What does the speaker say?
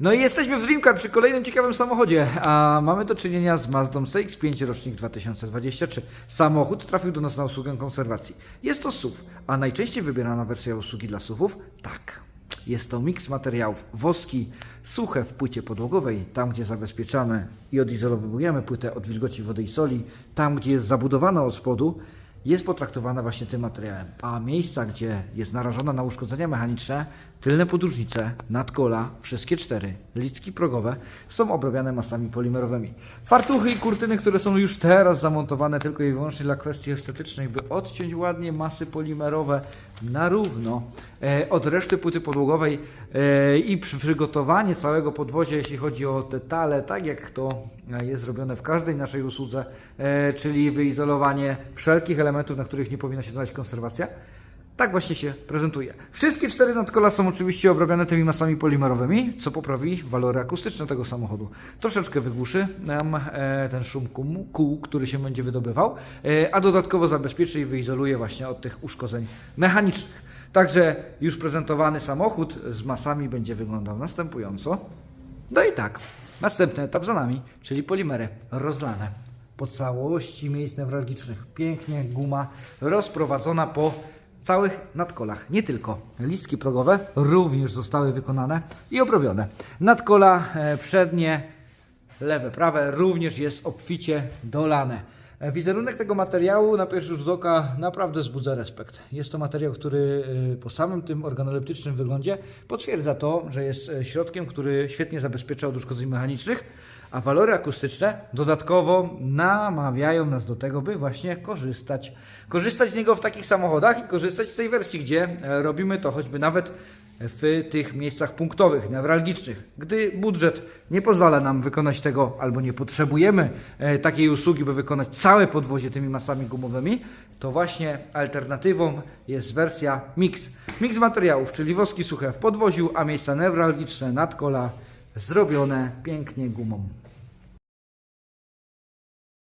No i jesteśmy w Dreamcar przy kolejnym ciekawym samochodzie, a mamy do czynienia z Mazdą CX-5 rocznik 2023. Samochód trafił do nas na usługę konserwacji. Jest to SUV, a najczęściej wybierana wersja usługi dla SUVów? Tak. Jest to miks materiałów woski, suche w płycie podłogowej, tam gdzie zabezpieczamy i odizolowujemy płytę od wilgoci wody i soli, tam gdzie jest zabudowana od spodu, jest potraktowana właśnie tym materiałem. A miejsca, gdzie jest narażona na uszkodzenia mechaniczne, tylne podróżnice, nadkola, wszystkie cztery, litki progowe, są obrabiane masami polimerowymi. Fartuchy i kurtyny, które są już teraz zamontowane tylko i wyłącznie dla kwestii estetycznej, by odciąć ładnie masy polimerowe na równo e, od reszty płyty podłogowej e, i przy przygotowanie całego podwozia, jeśli chodzi o detale, tak jak to e, jest zrobione w każdej naszej usłudze, czyli wyizolowanie wszelkich elementów, na których nie powinna się znaleźć konserwacja. Tak właśnie się prezentuje. Wszystkie cztery nadkola są oczywiście obrabiane tymi masami polimerowymi, co poprawi walory akustyczne tego samochodu. Troszeczkę wygłuszy nam e, ten szum kół, kół, który się będzie wydobywał, e, a dodatkowo zabezpieczy i wyizoluje właśnie od tych uszkodzeń mechanicznych. Także już prezentowany samochód z masami będzie wyglądał następująco. No i tak, następny etap za nami, czyli polimery rozlane po całości miejsc newralgicznych. Pięknie guma rozprowadzona po całych nadkolach. Nie tylko. Listki progowe również zostały wykonane i obrobione. Nadkola e, przednie, lewe, prawe również jest obficie dolane. E, Wizerunek tego materiału na pierwszy rzut oka naprawdę wzbudza respekt. Jest to materiał, który e, po samym tym organoleptycznym wyglądzie potwierdza to, że jest e, środkiem, który świetnie zabezpiecza od uszkodzeń mechanicznych, a walory akustyczne dodatkowo namawiają nas do tego, by właśnie korzystać. Korzystać z niego w takich samochodach i korzystać z tej wersji, gdzie robimy to choćby nawet w tych miejscach punktowych, newralgicznych. Gdy budżet nie pozwala nam wykonać tego, albo nie potrzebujemy e, takiej usługi, by wykonać całe podwozie tymi masami gumowymi, to właśnie alternatywą jest wersja mix. Mix materiałów, czyli woski suche w podwoziu, a miejsca newralgiczne, nadkola zrobione pięknie gumą.